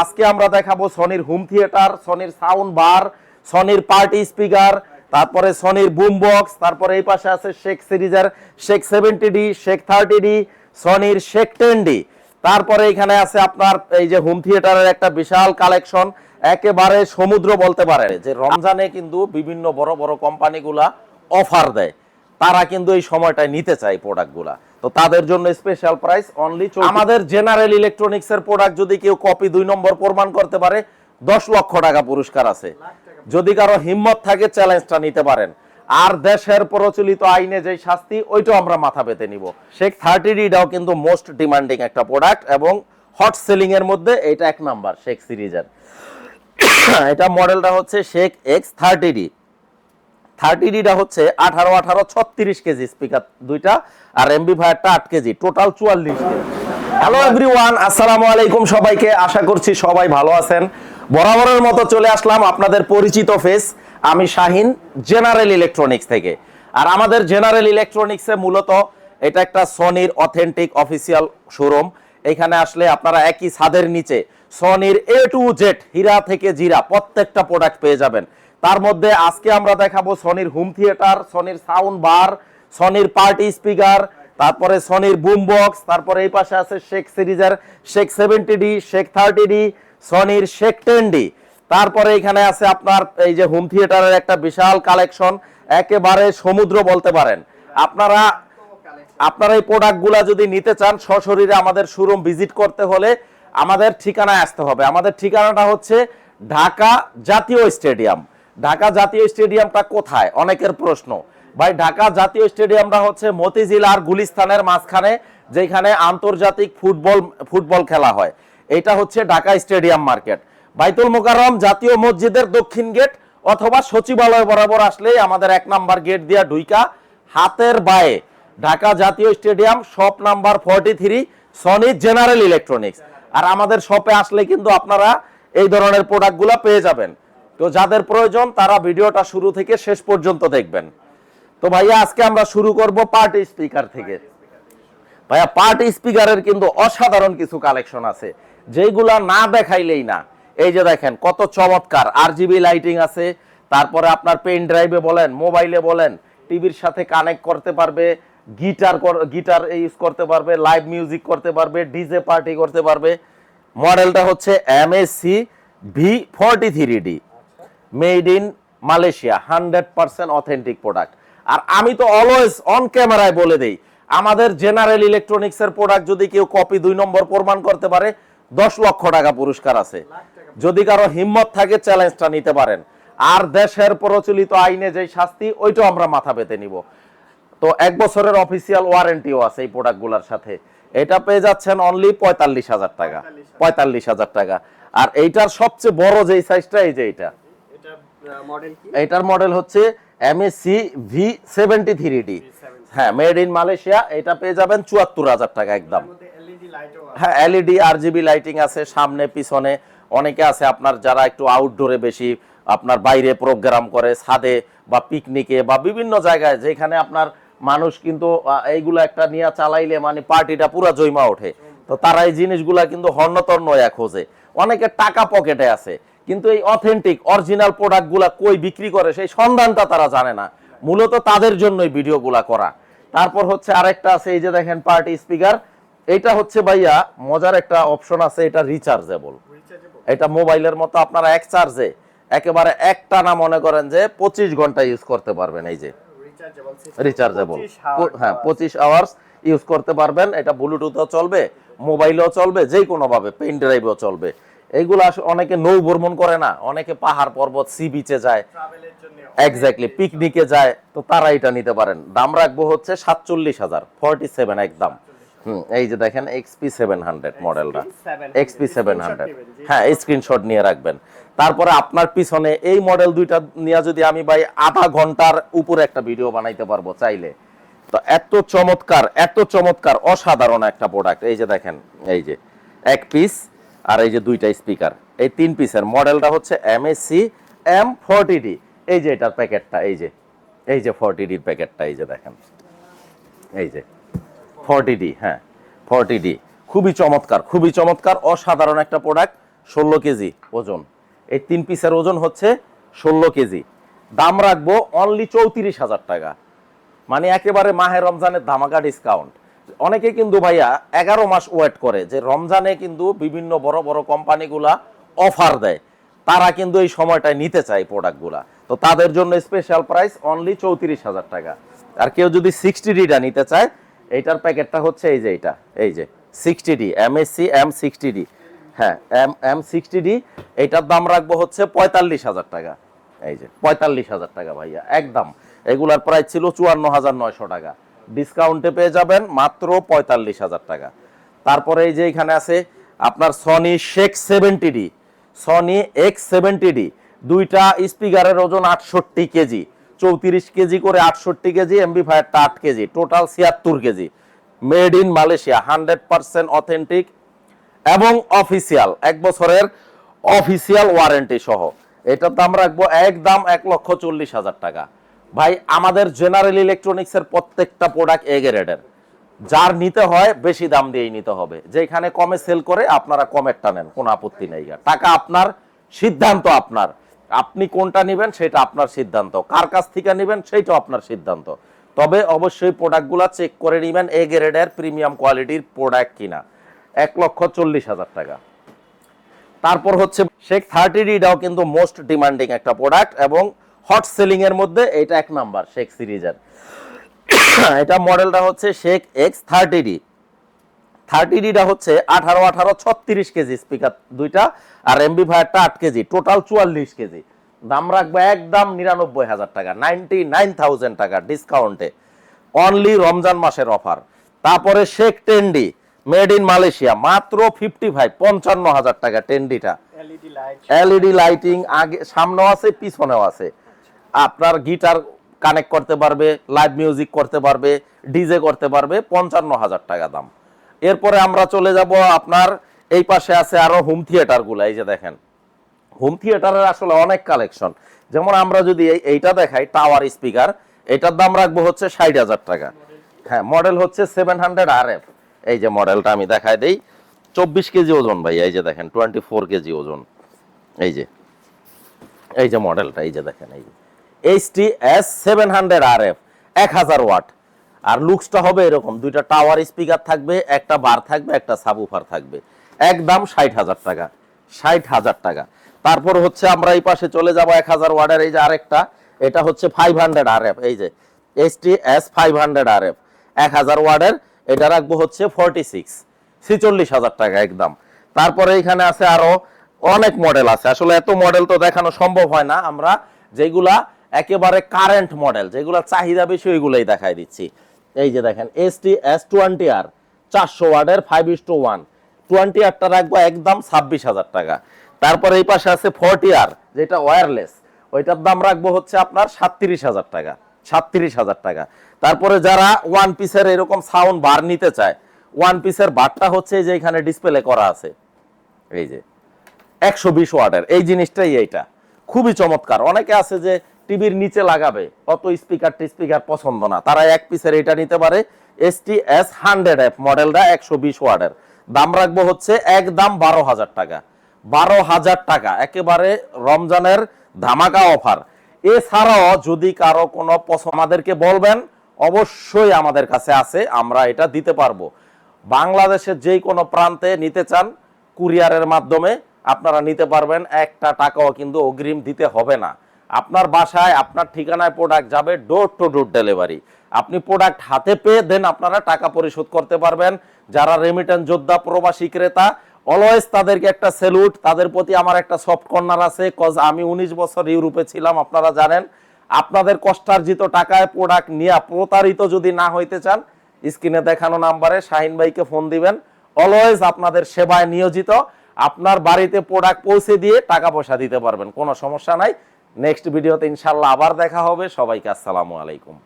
আজকে আমরা দেখাবো সনির হোম থিয়েটার, সনির সাউন্ড বার, সনির পার্টি স্পিকার, তারপরে সনির বুম বক্স তারপরে এই পাশে আছে শেখ সিরিজের shake seventy D shake thirty D সনির Sheikh ten D তারপরে এখানে আছে আপনার এই যে হোম থিয়েটারের একটা বিশাল কালেকশন, একেবারে সমুদ্র বলতে পারে। যে রমজানে কিন্তু বিভিন্ন বড় বড় কোম্পানিগুলা অফার দেয়। তারা কিন্তু এই সময়টায় নিতে চায় প্রোডাক্টগুলা তো তাদের জন্য স্পেশাল প্রাইস অনলি আমাদের জেনারেল ইলেকট্রনিক্স এর প্রোডাক্ট যদি কেউ কপি দুই নম্বর প্রমাণ করতে পারে দশ লক্ষ টাকা পুরস্কার আছে। যদি কারও হিম্মত থাকে চ্যালেঞ্জটা নিতে পারেন। আর দেশের প্রচলিত আইনে যে শাস্তি ওইটাও আমরা মাথা পেতে নিব। শেখ থার্টি ডিটাও কিন্তু মোস্ট ডিমান্ডিং একটা প্রোডাক্ট এবং হট সেলিং এর মধ্যে এটা এক নাম্বার শেখ সিরিজের এটা মডেলটা হচ্ছে shake X thirty D thirty ডিটা হচ্ছে আঠারো আঠারো, ছত্রিশ কেজি স্পিকার দুইটা, আর এমবি ফায়ারটা আট কেজি টোটাল চুয়াল্লিশ কেজি। হ্যালো এভরিওয়ান আসসালামু আলাইকুম সবাইকে, আশা করছি সবাই ভালো আছেন। বরাবরের মতো চলে আসলাম আপনাদের পরিচিত ফেস আমি শাহিন জেনারেল ইলেকট্রনিক্স থেকে। আর আমাদের জেনারেল ইলেকট্রনিক্সে মূলত এটা একটা সনির অথেন্টিক অফিসিয়াল শোরুম এখানে আসলে আপনারা একই ছাদের নিচে সনির এ টু জেড হীরা থেকে জিরা প্রত্যেকটা প্রোডাক্ট পেয়ে যাবেন। তার মধ্যে আজকে আমরা দেখাবো সনির হোম থিয়েটার, সনির সাউন্ড বার, সনির পার্টি স্পিকার, তারপরে সনির বুম বক্স তারপরে এই পাশে আছে শেখ সিরিজের shake seventy D, shake thirty D, সনির Sheikh ten D. তারপরে এখানে আছে আপনার এই যে হোম থিয়েটারের একটা বিশাল কালেকশন, একেবারে সমুদ্র বলতে পারেন। আপনারা আপনারা এই প্রোডাক্টগুলা যদি নিতে চান, সশরীরে আমাদের শোরুম ভিজিট করতে হলে আমাদের ঠিকানায় আসতে হবে। আমাদের ঠিকানাটা হচ্ছে ঢাকা জাতীয় স্টেডিয়াম। ঢাকা জাতীয় স্টেডিয়ামটা কোথায়? অনেকের প্রশ্ন। ভাই, ঢাকা জাতীয় স্টেডিয়ামটা হচ্ছে মতিঝিল আর গুলিস্তানের মাঝখানে, যেখানে আন্তর্জাতিক ফুটবল ফুটবল খেলা হয়। এটা হচ্ছে ঢাকা স্টেডিয়াম মার্কেট। বাইতুল মোকাররম জাতীয় মসজিদের দক্ষিণ গেট অথবা সচিবালয় বরাবর আসলেই আমাদের এক নাম্বার গেট দিয়া ঢুইকা হাতের বায়ে। ঢাকা জাতীয় stadium, shop number forty three Sony general electronics. আর আমাদের শপে আসলে কিন্তু আপনারা এই ধরনের প্রোডাক্টগুলো পেয়ে যাবেন। তো যাদের প্রয়োজন, তারা ভিডিওটা শুরু থেকে শেষ পর্যন্ত দেখবেন। তো ভাইয়া, আজকে আমরা শুরু করব পার্টি স্পিকার থেকে। ভাইয়া, পার্টি স্পিকারের কিন্তু অসাধারণ কিছু কালেকশন আছে যেগুলা না দেখাইলেই না। এই যে দেখেন, কত চমৎকার। আর জিবি লাইটিং আছে, তারপরে আপনার পেন ড্রাইভে বলেন, মোবাইলে বলেন, টিভির সাথে কানেক্ট করতে পারবে, গিটার গিটার ইউজ করতে পারবে, লাইভ মিউজিক করতে পারবে, ডিজে পার্টি করতে পারবে। মডেলটা হচ্ছে M S C V forty three D made in Malaysia, hundred percent authentic product. আর আমি তো অলওয়েজ অন ক্যামেরায় বলে দেই, আমাদের জেনারেল ইলেকট্রনিক্স এর প্রোডাক্ট যদি কেউ কপি দুই নম্বর প্রমাণ করতে পারে, দশ লক্ষ টাকা পুরস্কার আছে। যদি কারও হিম্মত থাকে, চ্যালেঞ্জটা নিতে পারেন। আর দেশের প্রচলিত আইনে যে শাস্তি, ওইটাও আমরা মাথা পেতে নিব। তো এক বছরের অফিসিয়াল ওয়ারেন্টিও আছে এই প্রোডাক্টগুলোর সাথে। এটা পেয়ে যাচ্ছেন অনলি পঁয়তাল্লিশ হাজার টাকা। পঁয়তাল্লিশ হাজার টাকা। আর এইটার সবচেয়ে বড় যে সাইজটা এই যে কি এটার মডেল হচ্ছে এমএসসি ভি সেভেন্টি থ্রি হ্যাঁ মেড ইন মালয়েশিয়া এটা পেয়ে যাবেন চুয়াত্তর হাজার টাকা একদম। আছে। হ্যাঁ এলইডি আর জিবি লাইটিং আছে সামনে পিছনে। অনেকে আছে আপনার যারা একটু আউটডোরে বেশি আপনার বাইরে প্রোগ্রাম করে ছাদে বা পিকনিকে বা বিভিন্ন জায়গায় যেখানে আপনার মানুষ কিন্তু এইগুলো একটা নিয়ে চালাইলে মানে পার্টিটা পুরো জৈমা ওঠে। তো তারা এই জিনিসগুলা কিন্তু হর্ণতর্ণ এক খোঁজে। অনেকে টাকা পকেটে আছে। কিন্তু এই অথেন্টিক অরিজিনাল প্রোডাক্টগুলা কই বিক্রি করে সেই সন্ধানটা তারা জানে না। মূলত তাদের জন্যই ভিডিওগুলা করা। তারপর হচ্ছে আরেকটা আছে এই যে দেখেন পার্টি স্পিকার এটা হচ্ছে ভাইয়া মজার একটা অপশন আছে এটা রিচার্জেবল এটা মোবাইলের মতো আপনারা এক চার্জে একেবারে একটা না মনে করেন যে পঁচিশ ঘণ্টা ইউজ করতে পারবেন এই যে। রিচার্জেবল রিচার্জেবল হ্যাঁ পঁচিশ আওয়ার্স ইউজ করতে পারবেন। এটা ব্লুটুথও চলবে মোবাইলেও চলবে যে কোনো ভাবে পেন ড্রাইভও চলবে। এইগুলো অনেকে নৌ ভ্রমণ করে না অনেকে পাহাড় পর্বত সি বিচে যায়। এক্স্যাক্টলি পিকনিকে যায় তো তারা এটা নিতে পারেন। দাম রাখব হচ্ছে সাতচল্লিশ হাজার ফর্টি সেভেন একদম হুম এই যে দেখেন এক্সপি সেভেন হান্ড্রেড মডেলটা 700 এক্সপি সেভেন হান্ড্রেড। হ্যাঁ স্ক্রিনশট নিয়ে রাখবেন। তারপরে আপনার পিছনে এই মডেল দুইটা নিয়ে যদি আমি ভাই আধা ঘণ্টার উপরে একটা ভিডিও বানাইতে পারব চাইলে। তো এত চমৎকার এত চমৎকার অসাধারণ একটা প্রোডাক্ট এই যে দেখেন এই যে এক পিস আর এই যে দুইটা স্পিকার, এই তিন পিসের মডেলটা হচ্ছে M S C M forty D এই যে এটার প্যাকেটটা, এই যে এই যে ফোরটি ডির প্যাকেটটা, এই যে দেখেন, এই যে ফর্টি ডি হ্যাঁ ফর্টি ডি খুবই চমৎকার খুবই চমৎকার, অসাধারণ একটা প্রোডাক্ট ষোলো কেজি ওজন। এই তিন পিসের ওজন হচ্ছে ষোলো কেজি। দাম রাখব অনলি চৌত্রিশ হাজার টাকা। মানে একেবারে মাহে রমজানের ধামাকা ডিসকাউন্ট অনেকে কিন্তু ভাইয়া এগারো মাস ওয়েট করে যে রমজানে কিন্তু বিভিন্ন বড় বড় কোম্পানিগুলা অফার দেয়। তারা কিন্তু এই সময়টায় নিতে চায় প্রোডাক্টগুলা তো তাদের জন্য স্পেশাল প্রাইস অনলি চৌত্রিশ হাজার টাকা। আর কেউ যদি সিক্সটি ডিটা নিতে চায়, এইটার প্যাকেটটা হচ্ছে এই যে এইটা, এই যে sixty D M S C M sixty D হ্যাঁ এম এম সিক্সটি ডি এইটার দাম রাখব হচ্ছে পঁয়তাল্লিশ হাজার টাকা। এই যে পঁয়তাল্লিশ হাজার টাকা ভাইয়া, একদম। এগুলার প্রাইস ছিল চুয়ান্ন হাজার নয়শো টাকা। ডিসকাউন্টে পেয়ে যাবেন মাত্র পঁয়তাল্লিশ হাজার টাকা। তারপরে এই যে এখানে আছে আপনার Sony shake seventy D Sony X seventy D দুইটা স্পিকারের ওজন আটষট্টি কেজি, চৌত্রিশ কেজি করে আটষট্টি কেজি এমবি ফায়ারটা আট কেজি টোটাল ছিয়াত্তর KG. Made in Malaysia hundred percent authentic এবং অফিসিয়াল এক বছরের অফিসিয়াল ওয়ারেন্টি সহ। এটার দাম রাখব এক দাম এক লক্ষ চল্লিশ হাজার টাকা। ভাই, আমাদের জেনারেল ইলেকট্রনিক্স এর প্রত্যেকটা প্রোডাক্ট এ গ্রেডের যার নিতে হয়, বেশি দাম দিয়েই নিতে হবে। যেখানে কমে সেল করে, আপনারা কমেরটা নেন কোনো আপত্তি নেই। টাকা আপনার, সিদ্ধান্ত আপনার। আপনি কোনটা নেবেন, সেটা আপনার সিদ্ধান্ত। কার কাছ থেকে নেবেন সেইটাও আপনার সিদ্ধান্ত। তবে অবশ্যই প্রোডাক্টগুলো চেক করে নেবেন এ গ্রেডের প্রিমিয়াম কোয়ালিটির প্রোডাক্ট কিনা। এক লক্ষ চল্লিশ হাজার টাকা। তারপর হচ্ছে শেখ থার্টি ডিটাও কিন্তু মোস্ট ডিমান্ডিং একটা প্রোডাক্ট এবং হট সেলিং এর মধ্যে এটা এক নাম্বার শেখ সিরিজের এটা মডেলটা হচ্ছে shake X thirty D thirty ডিটা হচ্ছে আঠারো আঠারো ছত্রিশ কেজি স্পিকার দুইটা আর এমবি ফায়ারটা আট কেজি টোটাল চুয়াল্লিশ কেজি। দাম রাখব একদম নিরানব্বই হাজার টাকা নাইনটি নাইন থাউজেন্ড টাকা ডিসকাউন্টে অনলি রমজান মাসের অফার তারপরে shake ten D made in Malaysia মাত্র ফিফটি ফাইভ পঞ্চান্ন হাজার টাকা টেন্ডিটা এলইডি লাইট এলইডি লাইটিং আগে সামনেও আছে পিছনেও আছে। আপনার গিটার কানেক্ট করতে পারবে লাইভ মিউজিক করতে পারবে ডিজে করতে পারবে পঞ্চান্ন হাজার টাকা দাম। এরপরে আমরা চলে যাব আপনার, এই পাশে আছে আরও হোম থিয়েটারগুলা, এই যে দেখেন। হোম থিয়েটারের আসলে অনেক কালেকশন যেমন আমরা যদি এই- এইটা দেখাই টাওয়ার স্পিকার এটার দাম রাখব হচ্ছে ষাট হাজার টাকা। হ্যাঁ মডেল হচ্ছে সেভেন হান্ড্রেড আর এফ এই যে মডেলটা আমি দেখাই দিই। চব্বিশ কেজি ওজন ভাই, এই যে দেখেন টোয়েন্টি ফোর কেজি ওজন। এই যে এই যে মডেলটা এই যে দেখেন, এই যে। H T S seven hundred R F এক হাজার ওয়াট। আর লুকসটা হবে এরকম, দুইটা টাওয়ার স্পিকার থাকবে, একটা বার থাকবে, একটা সাবুফার থাকবে। একদম ষাট হাজার টাকা, ষাট হাজার টাকা। তারপর হচ্ছে আমরা এই পাশে চলে যাব এক হাজার ওয়াটের, এই যে আরেকটা, এটা হচ্ছে ফাইভ হান্ড্রেড আর এফ এই যে H T S five hundred R F এক হাজার ওয়াটের, এটা রাখব হচ্ছে ফর্টি সিক্স ছিচল্লিশ হাজার টাকা একদম। তারপরে এখানে আছে আরও অনেক মডেল আছে। আসলে এত মডেল তো দেখানো সম্ভব হয় না, আমরা যেগুলা একেবারে কারেন্ট মডেল যেগুলো চাহিদা বেশি, ওইগুলোই দেখাই দিচ্ছি। এই যে দেখেন S T S twenty R চারশো ওয়ার্ডের five is two one twenty আরটা রাখব একদম ছাব্বিশ হাজার টাকা। তারপরে এই পাশে আছে ফোরটি আর যেটা ওয়্যারলেস ওইটার দাম রাখব হচ্ছে আপনার সাতত্রিশ হাজার টাকা। সাতত্রিশ হাজার টাকা। তারপরে যারা ওয়ান পিসের এরকম সাউন্ড বার নিতে চায় ওয়ান পিসের বারটা হচ্ছে যে এখানে ডিসপ্লে করা আছে। এই যে, একশো বিশ ওয়াটের। এই জিনিসটাই এইটা। খুবই চমৎকার। অনেকে আছে যে টিভির নিচে লাগাবে, অত স্পিকার স্পিকার পছন্দ না। তারা এক পিসের এটা নিতে পারে S T S hundred F মডেলটা একশো বিশ ওয়ার্ডের দাম রাখব হচ্ছে একদম বারো হাজার টাকা। বারো হাজার টাকা, একেবারে রমজানের ধামাকা অফার এছাড়াও যদি কারও কোনো আমাদেরকে বলবেন, অবশ্যই আমাদের কাছে আছে, আমরা এটা দিতে পারব। বাংলাদেশের যেই কোনো প্রান্তে নিতে চান, কুরিয়ারের মাধ্যমে আপনারা নিতে পারবেন, একটা টাকাও কিন্তু অগ্রিম দিতে হবে না। আপনার বাসায় আপনার ঠিকানায় প্রোডাক্ট যাবে ডোর টু ডোর ডেলিভারি আপনি প্রোডাক্ট হাতে পেয়ে দেন আপনারা টাকা পরিশোধ করতে পারবেন। যারা রেমিটেন্স যোদ্ধা, প্রবাসী ক্রেতা অলওয়েজ তাদেরকে একটা সেলুট তাদের প্রতি আমার একটা সফট কর্নার আছে কজ আমি উনিশ বছর ইউরোপে ছিলাম, আপনারা জানেন। আপনাদের কষ্টার্জিত টাকায় প্রোডাক্ট নিয়ে প্রতারিত যদি না হইতে চান স্ক্রিনে দেখানো নাম্বারে শাহিন ভাইকে ফোন দিবেন। অলওয়েজ আপনাদের সেবায় নিয়োজিত। আপনার বাড়িতে প্রোডাক্ট পৌঁছে দিয়ে টাকা পয়সা দিতে পারবেন, কোনো সমস্যা নাই। নেক্সট ভিডিওতে ইনশাল্লাহ আবার দেখা হবে। সবাইকে আসসালামু আলাইকুম।